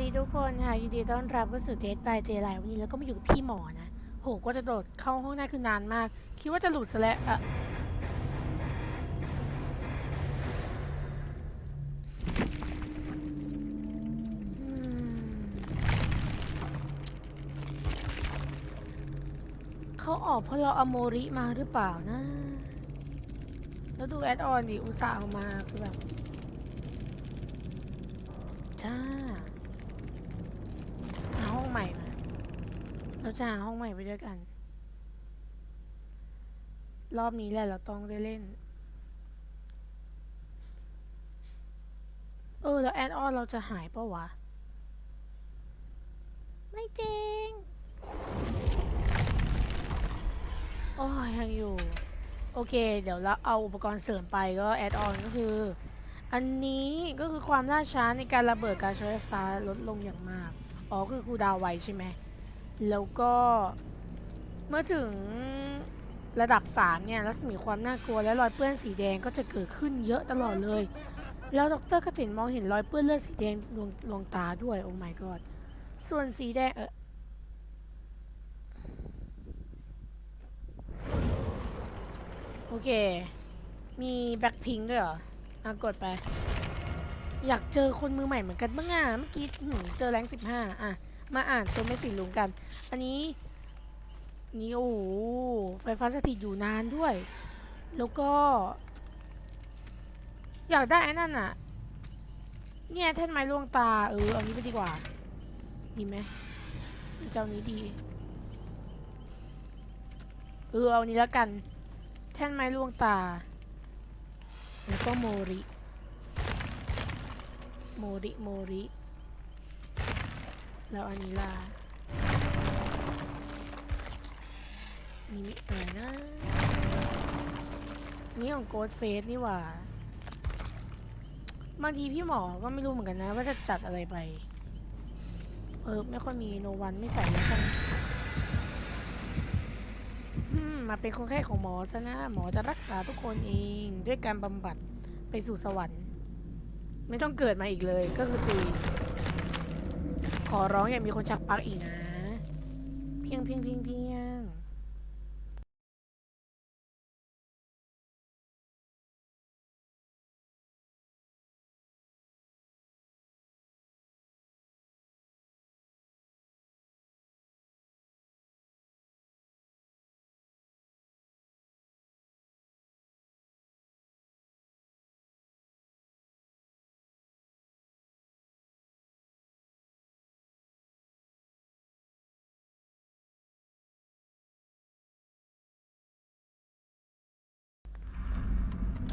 ดีทุกคนค่ะยินดีต้อนรับเข้าสู่เทสบายเจไลวันนี้แล้วก็มาอยู่กับพี่หมอนะโหก็จะโดดเข้าห้องได้คือนานมาก คิดว่าจะหลุดซะแล้วอะเขาออกเพราะเราอโมริมาหรือเปล่านะ แล้วดูแอดออนดิอุตส่าห์เอามาคือแบบจ้า ใหม่มาเราจะหาห้องใหม่ไปด้วยกัน รอบนี้แหละเราต้องได้เล่น เออ แล้วแอดออนเราจะหายปะวะ ไม่จริง โอ้ยยังอยู่ โอเค เดี๋ยวเราเอาอุปกรณ์เสริมไปก็แอดออนก็คือ อันนี้ก็คือความล่าช้าในการระเบิดการใช้ไฟฟ้าลดลงอย่างมาก อ๋อคือครูดาวไวใช่ไหม แล้วก็เมื่อถึงระดับ 3 เนี่ยรัศมีความน่ากลัวและรอยเปื้อนสีแดงก็จะเกิดขึ้นเยอะตลอดเลย แล้วดรกระจินมองเห็นรอยเปื้อนเลือดสีแดงดวงดวงตาด้วยโอ้ my god ส่วนสีแดงเออโอเค มีแบ็คพิงด้วยเหรอ อะ กดไป อยากเจอคนมือใหม่เหมือนกันบ้างอะเมื่อกี้เจอแรงสิบห้าอะ มาอ่านตัวไม่สิลุงกัน อันนี้ นี่โอ้โหไฟฟ้าสถิตอยู่นานด้วย แล้วก็ อยากได้ไอ้นั่นอะ เนี่ยแท่นไม้ลวงตา เออเอานี้ไปดีกว่า ดีไหมเจ้านี้ดี เออเอานี้แล้วกัน แท่นไม้ลวงตา แล้วก็โมริ โมริโมริ แล้วอันนี้ล่ะอันนี่อะไรนะ นี่ของโกดเฟสนี่หว่า บางทีพี่หมอก็ไม่รู้เหมือนกันนะ ว่าจะจัดอะไรไป เออไม่ค่อยมีโนวันไม่ใส่แล้วกันมมาเป็นคนไข้ของหมอซะนะ หมอจะรักษาทุกคนเอง ด้วยการบำบัดไปสู่สวรรค์ ไม่ต้องเกิดมาอีกเลยก็คือตุยขอร้องอย่ามีคนชักปลักอีกนะ เพียงเพียงเพียงเพียง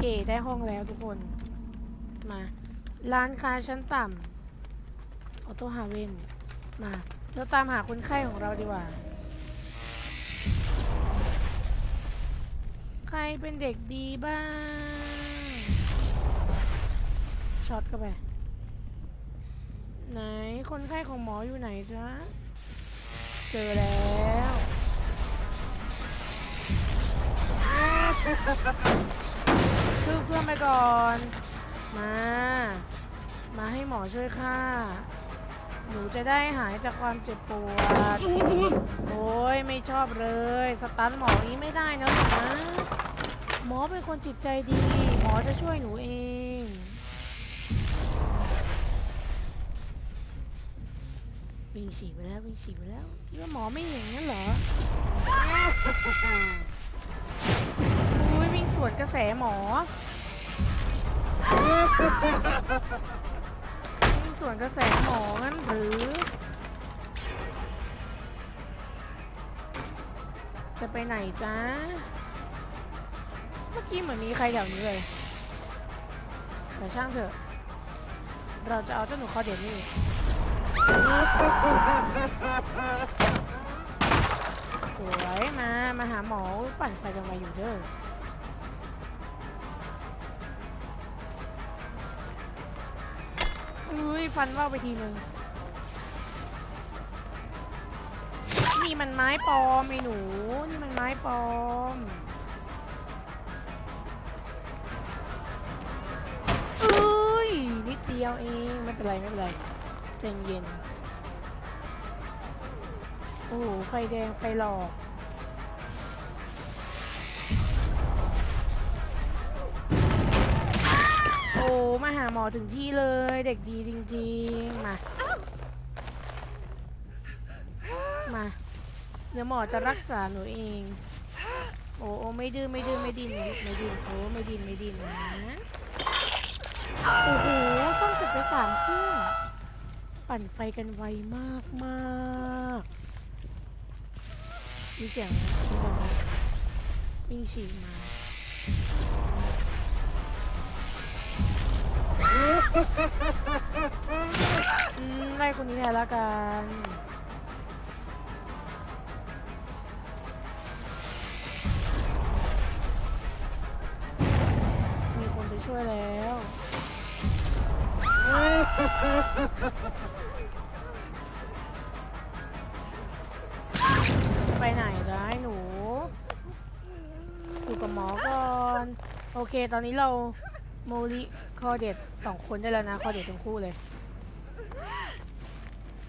เคได้ห้องแล้วทุกคน มา ร้านค้าชั้นต่ำออโต้ฮาเวนมาเราตามหาคนไข้ของเราดีกว่า ใครเป็นเด็กดีบ้าง ช็อตเข้าไป ไหนคนไข้ของหมออยู่ไหนจ๊ะ เจอแล้ว คือเพื่อนไปก่อน มา มาให้หมอช่วยค่า หนูจะได้หายจากความเจ็บปวด โอ้ยไม่ชอบเลย สตันหมอนี้ไม่ได้นะลูนะ หมอเป็นคนจิตใจดี หมอจะช่วยหนูเองวิ่งฉีกไปแล้ววิ่งฉีกไปแล้วคิดว่าหมอไม่เห็นงั้นเหรอ สวนกระแสหมอวิ่งสวนกระแสหมองั้นหรือ จะไปไหนจ้าเมื่อกี้เหมือนมีใครแถวนี้เลย แต่ช่างเถอะ เราจะเอาเจ้าหนูคอเด็ดนี่สวยมา มาหาหมอปั่นไฟกันมาอยู่เด้อ อุ้ยฟันว่าไปทีหนึ่งนี่มันไม้ปลอมไอ้หนู นี่มันไม้ปลอมอุ้ยนิดเดียวเองไม่เป็นไรไม่เป็นไรใจเย็นโอ้ไฟแดงไฟหลอก โอ้ มาหาหมอถึงที่เลย เด็กดีจริงๆ มา มา เดี๋ยวหมอจะรักษาหนูเอง โอ้โอไม่ดื้อไม่ดื้อไม่ดิ้นไม่ดิ้นโอ้ไม่ดิ้นไม่ดิ้นนะโอ้โหซ่อมเสร็จไปสามเครื่องปั่นไฟกันไวมากมากมีเสียงมีเสียงวิ่งฉีกมา อืมไล่คนนี้แทนละกันมีคนไปช่วยแล้วไปไหนจ้าหนูอยู่กับหมอก่อน โอเค ตอนนี้เราโมลิคอเด็ด สองคนได้แล้วนะคอเด็ดทั้งคู่เลย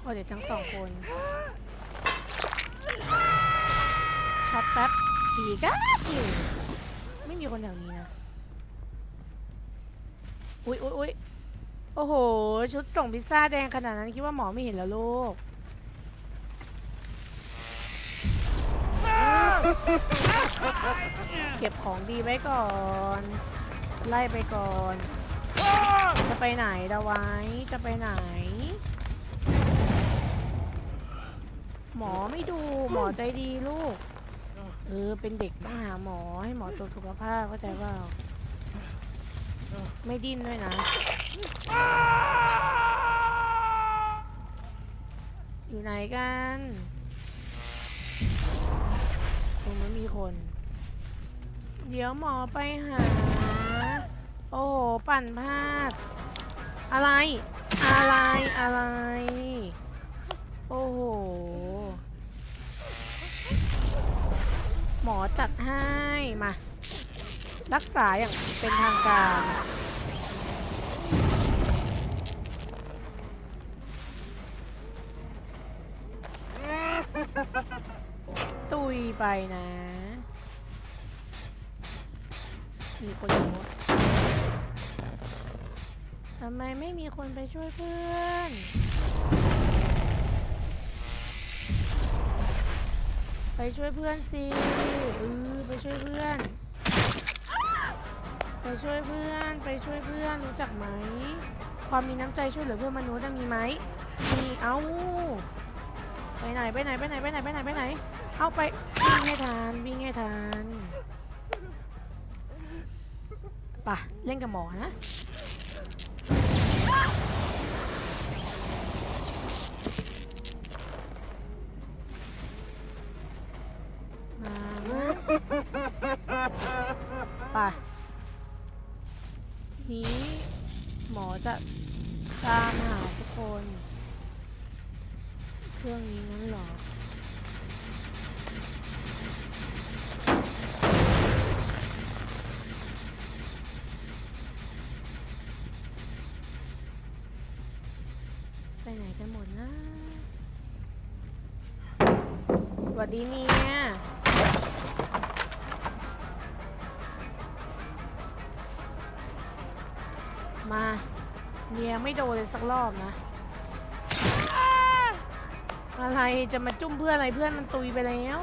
คอเด็ดทั้งสองคนช็อตแป๊บปีกาจิวไม่มีคนแถวนี้นะ อุ๊ยอุ๊ยอุ๊ยโอ้โห ชุดส่งพิซซ่าแดงขนาดนั้นคิดว่าหมอไม่เห็นแล้วลูกเก็บของดีไว้ก่อน ไล่ไปก่อน จะไปไหนดาไว้ จะไปไหน หมอไม่ดูหมอใจดีลูก เออ เป็นเด็กต้องหาหมอให้หมอตรวจสุขภาพเข้าใจเปล่าไม่ดิ้นด้วยนะ อยู่ไหนกันตรงนั้นมีคน เดี๋ยวหมอไปหา โอ้โหปั่นพลาด อะไร อะไร อะไร โอ้โห หมอจัดให้ มา รักษาอย่างเป็นทางการตุยไปนะ มีคนอยู่ ทำไมไม่มีคนไปช่วยเพื่อน ไปช่วยเพื่อนสิเออไปช่วยเพื่อน ไปช่วยเพื่อน ไปช่วยเพื่อน รู้จักไหม ความมีน้ำใจช่วยเหลือเพื่อนมนุษย์น่ะมีไหม มีเอ้า ไปไหนไปไหนไปไหนไปไหนไปไหนไปไหน เอาไปวิ่งให้ทันวิ่งให้ทันไปะเล่นกับหมอนะ ไปทีนี้หมอจะตามหาทุกคน เครื่องนี้งั้นเหรอไปไหนกันหมดนะสวัสดีเนี่ย มาเนียไม่โดนเลยสักรอบนะ อะไรจะมาจุ้มเพื่อนอะไรเพื่อนมันตุยไปแล้ว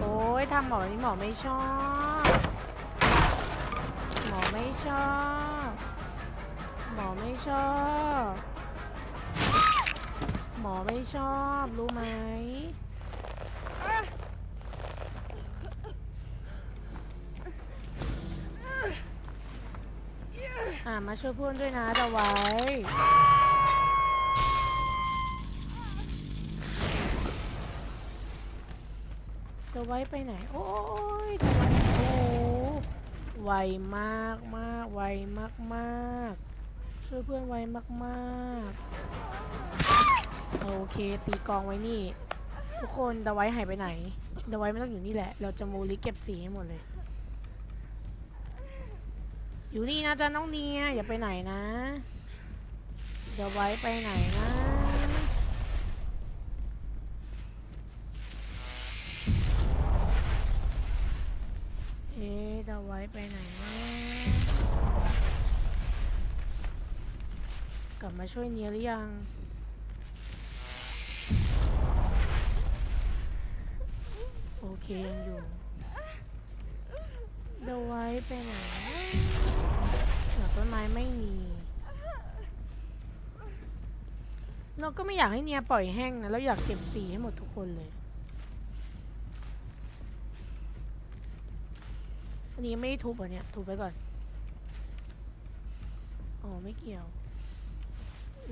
โอ้ยทำหมอนี่หมอไม่ชอบ หมอไม่ชอบ หมอไม่ชอบ หมอไม่ชอบ รู้ไหม อ่ามาช่วยเพื่อนด้วยนะดาไว้จะไว้ไปไหน โอ้ยดาไว้โอ้ไวมากมากไวมากมากช่วยเพื่อนไวมากมากโอเคตีกองไว้นี่ ทุกคนดาไว้หายไปไหนดาไว้ไม่ต้องอยู่นี่แหละ เราจะมูลิเก็บสีให้หมดเลย อยู่นี่นะจ๊ะน้องเนียอย่าไปไหนนะเดี๋ยวไว้ไปไหนนะ เอ๊ะเดี๋ยไว้ไปไหนนะกลับมาช่วยเนียหรือยังโอเคยังอยู่เดี๋ยวไว้ไปไหนนะ ต้นไม้ไม่มีเราก็ไม่อยากให้เนียปล่อยแห้งนะเราอยากเก็บสีให้หมดทุกคนเลย อันนี้ไม่ทุบเหรอเนี่ย ทุบไปก่อน อ๋อ ไม่เกี่ยว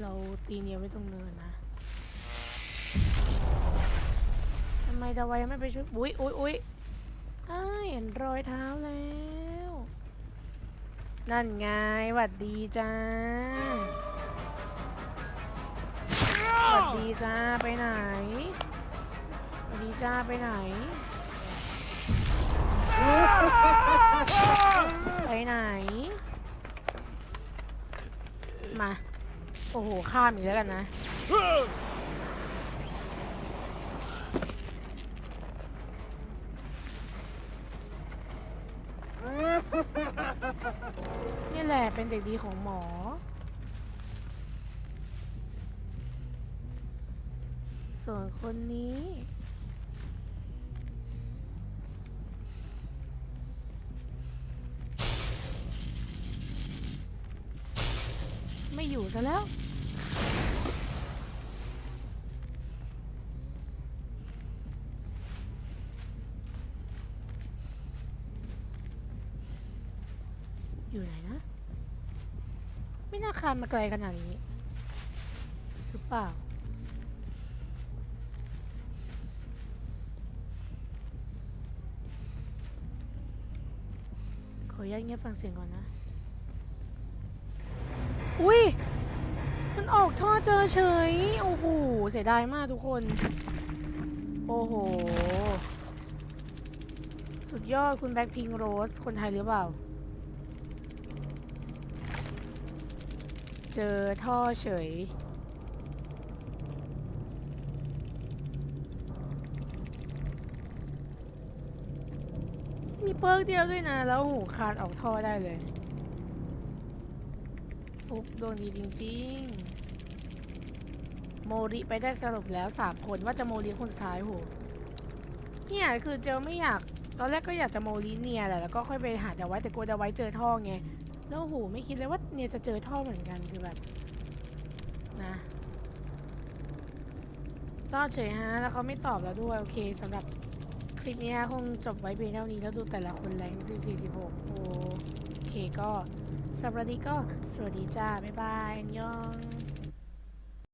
เราตีเนียไว้ตรงเนินนะทำไมดาวไม่ไปช่วยอุ๊ยอุ๊ยอุ๊ยอ้ายเห็นรอยเท้าแล้ว นั่นไงหวัดดีจ้าหวัดดีจ้าไปไหนหวัดดีจ้าไปไหน ไปไหน มา โอ้โห ข้ามอีกแล้วกันนะ เป็นเด็กดีของหมอ ส่วนคนนี้ไม่อยู่ซะแล้ว อยู่ไหนนะ ไม่น่า คานมาไกลขนาดนี้หรือเปล่าขออนุญาตเงียบฟังเสียงก่อนนะ อุ้ย มันออกท่อเจอเฉย โอ้โห เสียดายมากทุกคน โอ้โห สุดยอดคุณแบ็คพิงโรส คนไทยหรือเปล่า เจอท่อเฉย มีเปิร์กเดียวด้วยนะ แล้วหูคานออกท่อได้เลย ฟุกดวงดีจริง ๆ โมริไปได้สรุปแล้วสามคนว่าจะโมริคนสุดท้ายโหเนี่ยคือเจอไม่อยาก ตอนแรกก็อยากจะโมริเนียแหละแล้วก็ค่อยไปหาแต่ไว้แต่กลัวจะไว้เจอท่อไงแล้วโหไม่คิดเลยว่า เนี่ยจะเจอท่อเหมือนกันคือแบบนะรอดเฉยฮะ แล้วเขาไม่ตอบแล้วด้วย โอเคสำหรับคลิปนี้ฮะคงจบไว้เพียงเท่านี้แล้วดูแต่ละคนแรง14 16โอเคก็สำหรับนี้ก็สวัสดีจ้า บ๊ายบายอันยอง